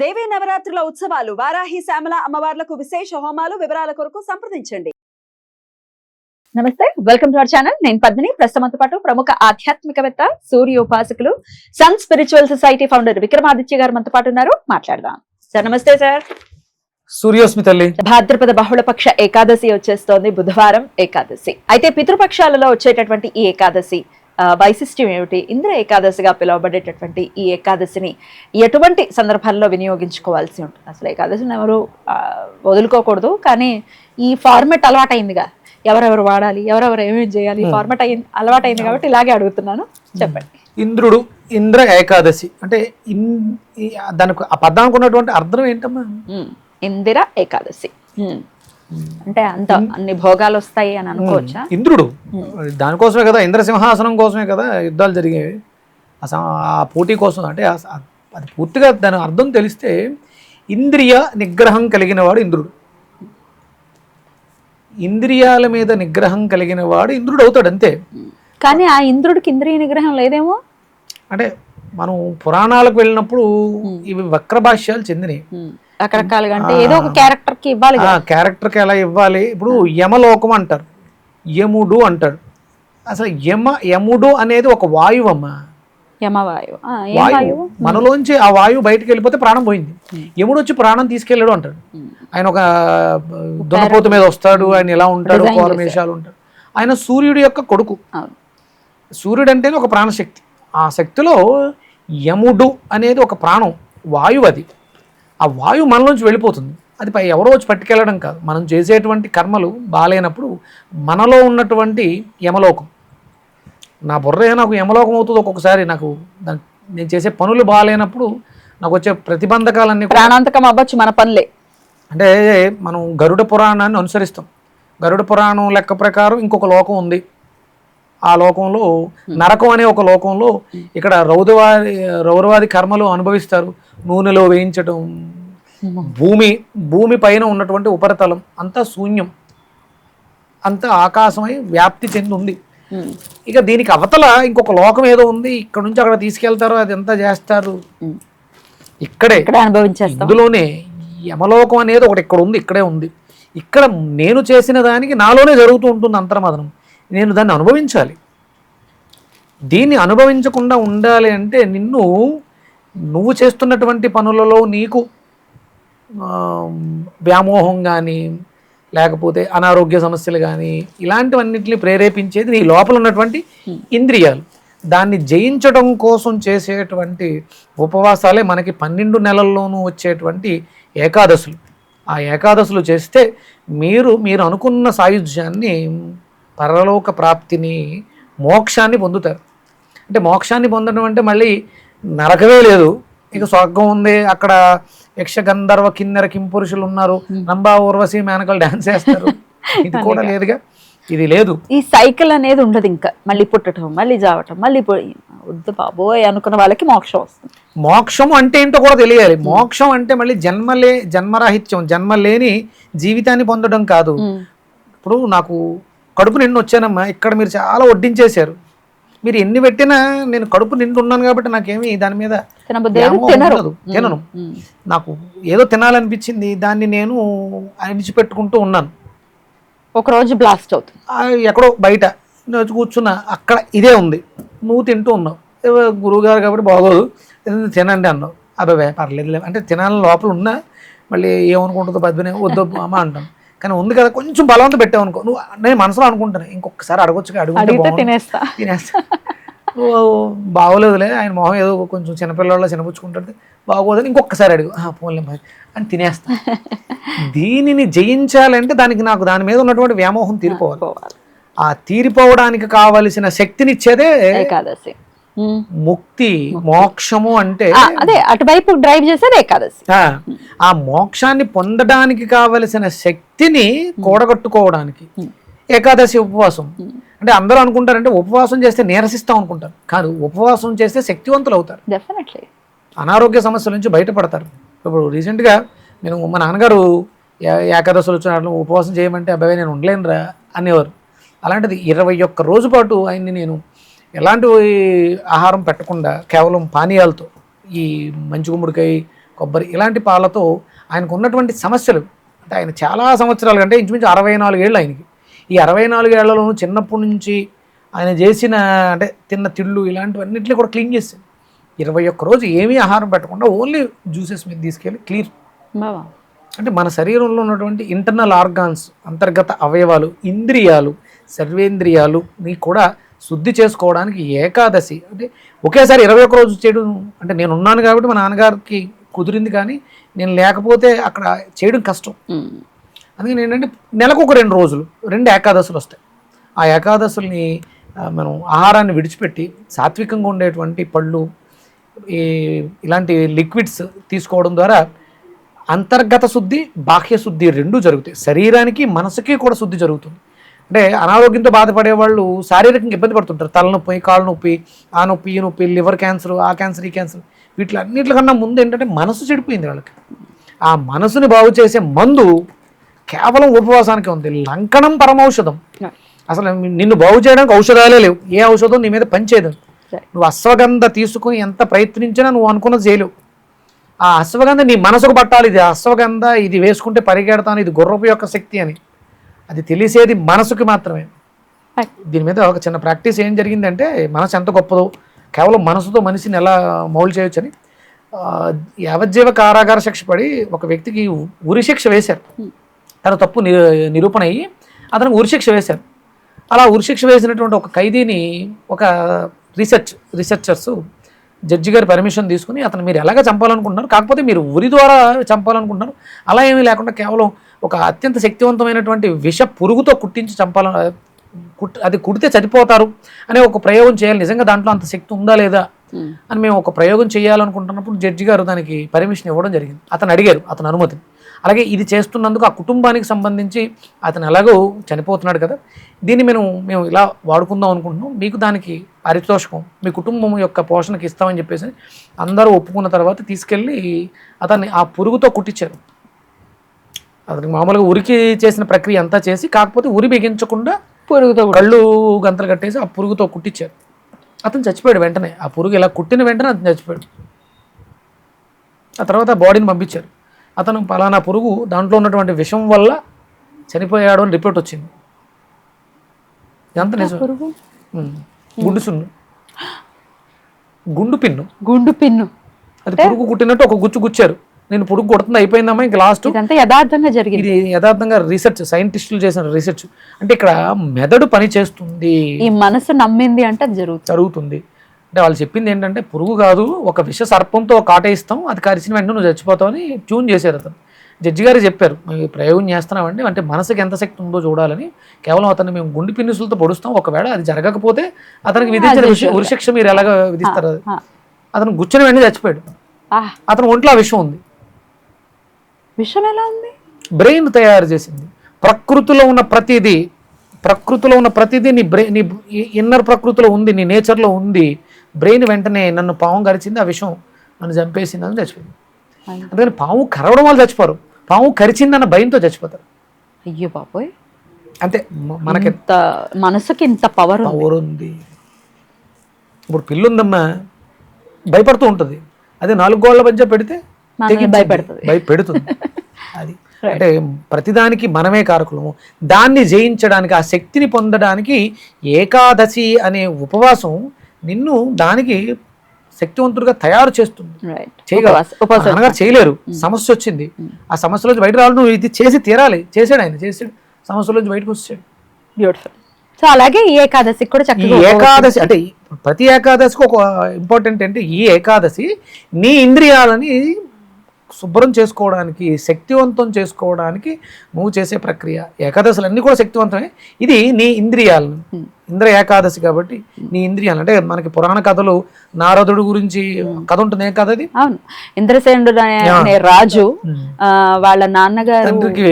దేవీ నవరాత్రుల ఉత్సవాలు వారాహి శ్యామల అమ్మవార్లకు విశేష హోమాలు వివరాల కొరకు సంప్రదించండి. నమస్తే వెల్కమ్ టు అవర్ ఛానల్. నేను పద్మిని. ప్రస్తుతంతో పాటు ప్రముఖ ఆధ్యాత్మికవేత్త సూర్య ఉపాసకులు sun spiritual society founder Vikramaditya గారు మనతో పాటు ఉన్నారు. మాట్లాడదాం. సార్ నమస్తే సార్. సూర్యోస్మి తల్లి. భాద్రపద బహుళపక్ష ఏకాదశి వచ్చేస్తోంది బుధవారం ఏకాదశి. అయితే పితృపక్షాలలో వచ్చేటటువంటి ఈ ఏకాదశి వైశిష్ట్యం ఏమిటి? ఇంద్ర ఏకాదశిగా పిలువబడేటటువంటి ఈ ఏకాదశిని ఎటువంటి సందర్భాల్లో వినియోగించుకోవాల్సి ఉంటుంది? అసలు ఏకాదశిని ఎవరు వదులుకోకూడదు కానీ ఈ ఫార్మెట్ అలవాటైందిగా. ఎవరెవరు వాడాలి ఎవరెవరు ఏమేమి చేయాలి ఫార్మెట్ అయింది అలవాటైంది కాబట్టి ఇలాగే అడుగుతున్నాను. చెప్పండి. ఇంద్రుడు ఇంద్ర ఏకాదశి అంటే దానికి ఆ పదానికి ఉన్నటువంటి అర్థం ఏంటమ్మా? ఇందిర ఏకాదశి. అంటే అంత అన్ని భోగాలు వస్తాయి అని అనుకోవచ్చా? ఇంద్రుడు. దానికోసమే కదా ఇంద్ర సింహాసనం కోసమే కదా యుద్ధాలు జరిగేవి. ఆ పోటీ కోసం అంటే అది పూర్తిగా దాని అర్థం తెలిస్తే ఇంద్రియ నిగ్రహం కలిగిన వాడు ఇంద్రుడు. ఇంద్రియాల మీద నిగ్రహం కలిగిన వాడు ఇంద్రుడు అవుతాడు అంతే. కానీ ఆ ఇంద్రుడికి ఇంద్రియ నిగ్రహం లేదేమో? అంటే మనం పురాణాలకు వెళ్ళినప్పుడు ఇవి వక్ర భాష్యాలు చెందినవి రకరకాలుగా అంటే ఏదో ఒక క్యారెక్టర్కి ఇవ్వాలి ఆ క్యారెక్టర్కి ఎలా ఇవ్వాలి? ఇప్పుడు యమలోకం అంటారు. యముడు అంటాడు. అసలు యమ యముడు అనేది ఒక వాయువు అమ్మ వాయువు. మనలోంచి ఆ వాయువు బయటికి వెళ్ళిపోతే ప్రాణం పోయింది. యముడు వచ్చి ప్రాణం తీసుకెళ్ళాడు అంటాడు. ఆయన ఒక దున్నపోతు మీద వస్తాడు ఆయన ఎలా ఉంటాడు కోరమేషాలు ఉంటాడు. ఆయన సూర్యుడి యొక్క కొడుకు. సూర్యుడు అంటేనే ఒక ప్రాణశక్తి. ఆ శక్తిలో యముడు అనేది ఒక ప్రాణం వాయువు అది. ఆ వాయువు మనలోంచి వెళ్ళిపోతుంది. అది పై ఎవరో వచ్చి పట్టుకెళ్ళడం కాదు. మనం చేసేటువంటి కర్మలు బాగాలేనప్పుడు మనలో ఉన్నటువంటి యమలోకం. నా బుర్రే నాకు యమలోకం అవుతుంది ఒక్కొక్కసారి. నాకు నేను చేసే పనులు బాగాలేనప్పుడు నాకు వచ్చే ప్రతిబంధకాలన్నీ ప్రాణాంతకం అవ్వచ్చు మన పనులే. అంటే మనం గరుడ పురాణాన్ని అనుసరిస్తాం. గరుడ పురాణం లెక్క ప్రకారం ఇంకొక లోకం ఉంది. ఆ లోకంలో నరకం అనే ఒక లోకంలో ఇక్కడ రౌదవాది రౌరవాది కర్మలు అనుభవిస్తారు. నూనెలో వేయించడం భూమి భూమి పైన ఉన్నటువంటి ఉపరితలం అంతా శూన్యం. అంతా ఆకాశమై వ్యాప్తి చెంది ఉంది ఉమ్, ఇక దీనికి అవతల ఇంకొక లోకం ఏదో ఉంది. ఇక్కడ నుంచి అక్కడ తీసుకెళ్తారు అది ఎంత చేస్తారు. ఇక్కడే అనుభవించేస్తాం. ఇందులోనే యమలోకం అనేది ఒకటి ఇక్కడ ఉంది ఇక్కడే ఉంది. ఇక్కడ నేను చేసిన దానికి నాలోనే జరుగుతూ ఉంటుంది అంతర్మదనం. నేను దాన్ని అనుభవించాలి. దీన్ని అనుభవించకుండా ఉండాలి అంటే నిన్ను నువ్వు చేస్తున్నటువంటి పనులలో నీకు వ్యామోహం కానీ లేకపోతే అనారోగ్య సమస్యలు కానీ ఇలాంటివన్నిటిని ప్రేరేపించేది నీ లోపల ఉన్నటువంటి ఇంద్రియాలు. దాన్ని జయించడం కోసం చేసేటువంటి ఉపవాసాలే మనకి పన్నెండు నెలల్లోనూ వచ్చేటువంటి ఏకాదశులు. ఆ ఏకాదశులు చేస్తే మీరు మీరు అనుకున్న సాయుధ్యాన్ని పరలోక ప్రాప్తిని మోక్షాన్ని పొందుతారు. అంటే మోక్షాన్ని పొందడం అంటే మళ్ళీ నరకమే లేదు. ఇక స్వర్గం ఉంది. అక్కడ యక్ష గంధర్వ కిన్నెర కింపురుషులు ఉన్నారు. నంబా ఊర్వశి మేనకలు డాన్స్ చేస్తారు. ఇది కూడా లేదుగా. ఇది లేదు. ఈ సైకిల్ అనేది ఉండదు ఇంకా. మళ్ళీ పుట్టడం మళ్ళీ జావటం మళ్ళీ వద్దు బాబోయ్ అనుకున్న వాళ్ళకి మోక్షం వస్తుంది. మోక్షం అంటే ఏంటో కూడా తెలియాలి. మోక్షం అంటే మళ్ళీ జన్మలే జన్మరాహిత్యం. జన్మ లేని జీవితాన్ని పొందడం కాదు. ఇప్పుడు నాకు కడుపు నిండు వచ్చానమ్మా ఇక్కడ మీరు చాలా వడ్డించేశారు. మీరు ఎన్ని పెట్టినా నేను కడుపు నిండు ఉన్నాను కాబట్టి నాకేమి దాని మీద. తినను. నాకు ఏదో తినాలనిపించింది దాన్ని నేను అణిచిపెట్టుకుంటూ ఉన్నాను. ఒక రోజు బ్లాస్ట్ అవుతుంది. ఎక్కడో బయట కూర్చున్నా అక్కడ ఇదే ఉంది. నువ్వు తింటూ ఉన్నావు. గురువుగారు కాబట్టి బాగోదు. తినండి అన్నావు. అబ్బాయి పర్లేదు అంటే తినాలని లోపల ఉన్నా మళ్ళీ ఏమనుకుంటుందో పద్మనే వద్దు అమ్మ అంటాను కానీ ఉంది కదా కొంచెం బలవంతం పెట్టావు అనుకో నువ్వు నేను మనసులో అనుకుంటాను ఇంకొకసారి అడగొచ్చు అడిగితే బాగుండు. తినేస్తా. తినేస్తా. బాగోలేదులే ఆయన మొహం ఏదో కొంచెం చిన్నపిల్లల చిన్నపుచ్చుకుంటుంది. బాగోదని ఇంకొకసారి అడుగు. "ఆ, పోన్లే మరి అని తినేస్తా. దీనిని జయించాలంటే దానికి నాకు దాని మీద ఉన్నటువంటి వ్యామోహం తీరిపోవాలి. పోవాలి ఆ తీరిపోవడానికి కావలసిన శక్తినిచ్చేదే ఏకాదశి. ముక్తి మోక్షము అంటే అదే అటువైపు డ్రైవ్ చేసేది ఏకాదశి. ఆ, మోక్షాన్ని పొందడానికి కావలసిన శక్తిని కూడగట్టుకోవడానికి ఏకాదశి ఉపవాసం. అంటే అందరూ అనుకుంటారంటే ఉపవాసం చేస్తే నీరసిస్తాం అనుకుంటారు. కాదు ఉపవాసం చేస్తే శక్తివంతులు అవుతారు. డెఫినెట్లీ అనారోగ్య సమస్యల నుంచి బయటపడతారు. ఇప్పుడు రీసెంట్గా నేను మా నాన్నగారు ఏకాదశులు వచ్చిన ఉపవాసం చేయమంటే అబ్బాయి నేను ఉండలేనురా అనేవారు. అలాంటిది ఇరవై ఒక్క రోజు పాటు ఆయన్ని నేను ఎలాంటి ఆహారం పెట్టకుండా కేవలం పానీయాలతో ఈ మంచి గుమ్మడికాయ కొబ్బరి ఇలాంటి పాలతో ఆయనకు ఉన్నటువంటి సమస్యలు అంటే ఆయన చాలా సంవత్సరాలు అంటే ఇంచుమించు అరవై నాలుగేళ్ళు ఆయనకి. ఈ అరవై నాలుగేళ్ళలోనూ చిన్నప్పటి నుంచి ఆయన చేసిన అంటే తిన్న తిళ్ళు ఇలాంటివన్నింటినీ కూడా క్లీన్ చేశాడు. ఇరవై ఒక్క రోజు ఏమీ ఆహారం పెట్టకుండా ఓన్లీ జ్యూసెస్ మీద తీసుకెళ్ళి బావా అంటే మన శరీరంలో ఉన్నటువంటి ఇంటర్నల్ ఆర్గాన్స్ అంతర్గత అవయవాలు ఇంద్రియాలు సర్వేంద్రియాలు ని కూడా శుద్ధి చేసుకోవడానికి ఏకాదశి. అంటే ఒకేసారి ఇరవై ఒక్క రోజు చేయడం అంటే నేను ఉన్నాను కాబట్టి మా నాన్నగారికి కుదిరింది కానీ నేను లేకపోతే అక్కడ చేయడం కష్టం. అందుకని ఏంటంటే నెలకు ఒక రెండు రోజులు రెండు ఏకాదశులు వస్తాయి. ఆ ఏకాదశుల్ని మనం ఆహారాన్ని విడిచిపెట్టి సాత్వికంగా ఉండేటువంటి పళ్ళు ఈ ఇలాంటి లిక్విడ్స్ తీసుకోవడం ద్వారా అంతర్గత శుద్ధి బాహ్య శుద్ధి రెండు జరుగుతాయి. శరీరానికి మనసుకి కూడా శుద్ధి జరుగుతుంది. అంటే అనారోగ్యంతో బాధపడే వాళ్ళు శారీరకంగా ఇబ్బంది పడుతుంటారు. తలనొప్పి కాళ్ళ నొప్పి ఆ నొప్పి ఈ నొప్పి లివర్ క్యాన్సర్ ఆ క్యాన్సర్ ఈ క్యాన్సర్. వీటిలన్నిటికన్నా ముందు ఏంటంటే మనసు చెడిపోయింది వాళ్ళకి. ఆ మనసుని బాగు చేసే మందు కేవలం ఉపవాసానికి ఉంది. లంకనం పరమౌషధం. అసలు నిన్ను బాగు చేయడానికి ఔషధాలే లేవు. ఏ ఔషధం నీ మీద పనిచేయదు. నువ్వు అశ్వగంధ తీసుకుని ఎంత ప్రయత్నించినా నువ్వు అనుకున్నది చేయలేవు. ఆ అశ్వగంధ నీ మనసుకు పట్టాలి. ఇది అశ్వగంధ ఇది వేసుకుంటే పరిగెడతాను ఇది గుర్రపు యొక్క శక్తి అని. అది తెలిసేది మనసుకి మాత్రమే. దీని మీద ఒక చిన్న ప్రాక్టీస్ ఏం జరిగిందంటే మనసు ఎంత గొప్పదో కేవలం మనసుతో మనిషిని ఎలా మౌలు చేయొచ్చని యావజ్జీవ కారాగార శిక్ష పడి ఒక వ్యక్తికి ఉరి శిక్ష వేశారు. తన తప్పు ని నిరూపణ అయ్యి అతనికి ఉరిశిక్ష వేశారు. అలా ఉరిశిక్ష వేసినటువంటి ఒక ఖైదీని ఒక రీసెర్చ్ రీసెర్చర్స్ జడ్జి గారి పర్మిషన్ తీసుకుని అతను మీరు ఎలాగ చంపాలనుకుంటున్నారు? కాకపోతే మీరు ఉరి ద్వారా చంపాలనుకుంటున్నారు. అలా ఏమీ లేకుండా కేవలం ఒక అత్యంత శక్తివంతమైనటువంటి విష పురుగుతో కుట్టించి చంపాల కుట్ అది కుడితే చనిపోతారు అనే ఒక ప్రయోగం చేయాలి. నిజంగా దాంట్లో అంత శక్తి ఉందా లేదా. అని మేము ఒక ప్రయోగం చేయాలనుకుంటున్నప్పుడు జడ్జి గారు దానికి పర్మిషన్ ఇవ్వడం జరిగింది. అతను అడిగారు అతని అనుమతిని అలాగే ఇది చేస్తున్నందుకు ఆ కుటుంబానికి సంబంధించి అతను ఎలాగో చనిపోతున్నాడు కదా. దీన్ని మేము మేము ఇలా వాడుకుందాం అనుకుంటున్నాం. మీకు దానికి పారితోషికం మీ కుటుంబం యొక్క పోషణకి ఇస్తామని చెప్పేసి అందరూ ఒప్పుకున్న తర్వాత తీసుకెళ్ళి అతన్ని ఆ పురుగుతో కుట్టించారు. అతనికి మామూలుగా ఉరికి చేసిన ప్రక్రియ అంతా చేసి కాకపోతే ఉరి బిగించకుండా పురుగుతో. కళ్ళు గంతలు కట్టేసి ఆ పురుగుతో కుట్టించారు. అతను చచ్చిపోయాడు వెంటనే. ఆ పురుగు ఇలా కుట్టిన వెంటనే అతను చచ్చిపోయాడు. ఆ తర్వాత బాడీని పంపించారు. అతను పలానా పురుగు దాంట్లో ఉన్నటువంటి విషం వల్ల చనిపోయాడు అని రిపోర్ట్ వచ్చింది. ఇదంతా నిజం. గుండు సున్ను. గుండు పిన్ను. గుండు పిన్ను. అది పురుగు కుట్టినట్టు ఒక గుచ్చు గుచ్చారు. నేను పురుగు కొడుతుంది అయిపోయిందమ్మా ఇంక లాస్ట్. యథార్థంగా జరిగింది. ఇది యథార్థంగా రీసెర్చ్ సైంటిస్టులు చేసిన రీసెర్చ్. అంటే ఇక్కడ మెదడు పని చేస్తుంది ఈ మనసు నమ్మింది అంటే జరుగుతుంది. జరుగుతుంది. అంటే వాళ్ళు చెప్పింది ఏంటంటే పురుగు కాదు ఒక విష సర్పంతో కాటేస్తాం అది కరిచిన వెంటనే నువ్వు చచ్చిపోతావు అని ట్యూన్ చేశారు అతను. జడ్జి గారు చెప్పారు మేము ప్రయోగం చేస్తున్నామండి అంటే మనసుకి ఎంత శక్తి ఉందో చూడాలని. కేవలం అతన్ని మేము గుండె పిన్నుసులతో పొడుస్తాం ఒకవేళ అది జరగకపోతే అతనికి విధించిన ఉరిశిక్ష మీరు ఎలాగ విధిస్తారు. అతను గుచ్చిన వెంటనే చచ్చిపోయాడు. అతను ఒంట్లో ఆ విషయం ఉంది. విషయం ఎలా ఉంది? బ్రెయిన్ తయారు చేసింది. ప్రకృతిలో ఉన్న ప్రతిదీ ప్రకృతిలో ఉన్న ప్రతిదీ నీ బ్రెయిన్ నీ ఇన్నర్ ప్రకృతిలో ఉంది నీ నేచర్లో ఉంది. బ్రెయిన్ వెంటనే నన్ను పాము కరిచింది ఆ విషయం నన్ను చంపేసింది అని చచ్చిపోయింది. అందుకని పాము కరవడం వల్ల చచ్చిపోరు. పాము కరిచిందన్న భయంతో చచ్చిపోతారు. అయ్యో బాబోయ్. అంతే మనకి మనసుకి ఇంత పవర్ పవర్ ఉంది. ఇప్పుడు పిల్లు ఉందమ్మా భయపడుతూ ఉంటుంది. అదే నాలుగు గోళ్ళ మధ్య పెడితే. భయపెడుతుంది. భయపెడుతుంది అది. అంటే ప్రతిదానికి మనమే కారకులము. దాన్ని జయించడానికి ఆ శక్తిని పొందడానికి ఏకాదశి అనే ఉపవాసం నిన్ను దానికి శక్తివంతుడిగా తయారు చేస్తుంది. చేయగలరు చేయలేరు. సమస్య వచ్చింది. ఆ సమస్యలోంచి బయట రావాలి. నువ్వు ఇది చేసి తీరాలి. చేసాడు ఆయన చేసాడు సమస్యలోంచి బయటకు వచ్చాడు. బ్యూటిఫుల్ సో అలాగే ఈ ఏకాదశికి కూడా చక్కగా ఏకాదశి అంటే ప్రతి ఏకాదశికి ఒక ఇంపార్టెంట్ అంటే ఈ ఏకాదశి నీ ఇంద్రియాలని శుభ్రం చేసుకోవడానికి శక్తివంతం చేసుకోవడానికి నువ్వు చేసే ప్రక్రియ. ఏకాదశులు అన్నీ కూడా శక్తివంతమే. ఇది నీ ఇంద్రియాలను. Hmm. ఇంద్ర ఏకాదశి కాబట్టి నీ ఇంద్రియాలు అంటే మనకి పురాణ కథలు నారదుడు గురించి కథ ఉంటుంది ఏం కథ అది అవును. ఇంద్రసేనుడు అనే- రాజు వాళ్ళ నాన్నగారు తండ్రికి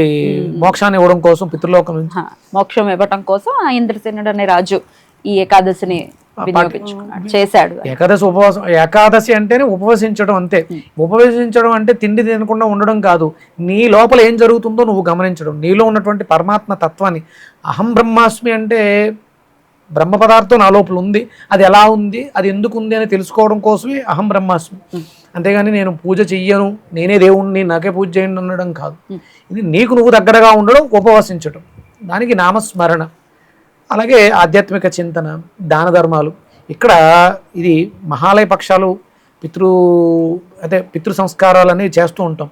మోక్షాన్ని ఇవ్వడం కోసం పితృలోకం నుంచి. మోక్షం ఇవ్వటం కోసం ఆ ఇంద్రసేనుడు అనే రాజు ఈ ఏకాదశిని చేశాడు. ఏకాదశి ఉపవాసం ఏకాదశి అంటేనే ఉపవసించడం అంతే. ఉపవసించడం అంటే తిండి తినకుండా ఉండడం కాదు. నీ లోపల ఏం జరుగుతుందో నువ్వు గమనించడం. నీలో ఉన్నటువంటి పరమాత్మ తత్వాన్ని. అహం బ్రహ్మాస్మి అంటే బ్రహ్మ పదార్థం నా లోపల ఉంది అది ఎలా ఉంది అది ఎందుకు ఉంది అని తెలుసుకోవడం కోసమే అహం బ్రహ్మాస్మి. అంతేగాని నేను పూజ చెయ్యను నేనే దేవుణ్ణి నాకే పూజ చేయండి అనడం కాదు. ఇది నీకు నువ్వు దగ్గరగా ఉండడం ఉపవసించడం. దానికి నామస్మరణ. అలాగే ఆధ్యాత్మిక చింతన దాన ధర్మాలు. ఇక్కడ ఇది మహాలయ పక్షాలు పితృ అదే పితృ సంస్కారాలు అనేవి చేస్తూ ఉంటాం.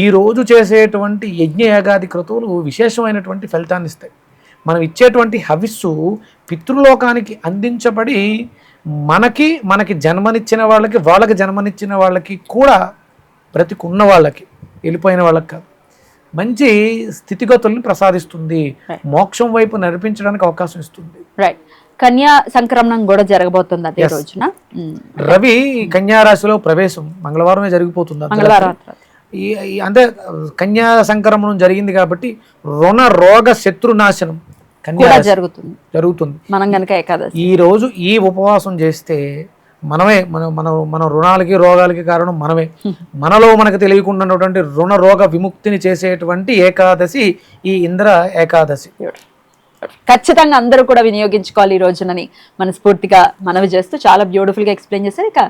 ఈ రోజు చేసేటువంటి యజ్ఞ యాగాది క్రతువులు విశేషమైనటువంటి ఫలితాన్ని ఇస్తాయి. మనం ఇచ్చేటువంటి హవిస్సు పితృలోకానికి అందించబడి మనకి మనకి జన్మనిచ్చిన వాళ్ళకి వాళ్ళకి జన్మనిచ్చిన వాళ్ళకి కూడా బ్రతికున్న వాళ్ళకి వెళ్ళిపోయిన వాళ్ళకి కాదు మంచి స్థితిగతుల్ని ప్రసాదిస్తుంది. మోక్షం వైపు నడిపించడానికి అవకాశం ఇస్తుంది రైట్ కన్యా సంక్రమణం కూడా జరగబోతుంది అదే. రోజున. రవి కన్యా రాశిలో ప్రవేశం మంగళవారమే జరిగిపోతుంది. ఈ అంటే కన్యా సంక్రమణం జరిగింది కాబట్టి రుణ రోగ శత్రునాశనం కన్యా జరుగుతుంది. జరుగుతుంది. మనం గనక ఏకాదశి. ఈ రోజు ఈ ఉపవాసం చేస్తే మనమే మన మన మన రుణాలకి రోగాలకి కారణం మనమే. మనలో మనకు తెలియకుండా ఉన్నటువంటి రుణ రోగ విముక్తిని చేసేటువంటి ఏకాదశి ఈ ఇంద్ర ఏకాదశి. ఖచ్చితంగా అందరూ కూడా వినియోగించుకోవాలి ఈ రోజునని మనస్ఫూర్తిగా మనవి చేస్తూ చాలా బ్యూటిఫుల్గా ఎక్స్ప్లెయిన్ చేశారు. ఇక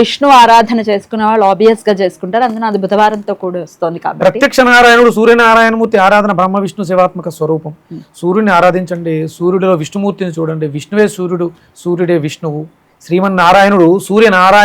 విష్ణు ఆరాధన చేసుకునే వాళ్ళు ఆబ్వియస్గా చేసుకుంటారు. అందులో అది బుధవారంతో కూడా వస్తుంది కాబట్టి. ప్రత్యక్ష నారాయణుడు సూర్యనారాయణమూర్తి ఆరాధన బ్రహ్మ విష్ణు శివాత్మక స్వరూపం సూర్యుని ఆరాధించండి. సూర్యుడిలో విష్ణుమూర్తిని చూడండి. విష్ణువే సూర్యుడు సూర్యుడే విష్ణువు. శ్రీమన్నారాయణుడు సూర్యనారాయణ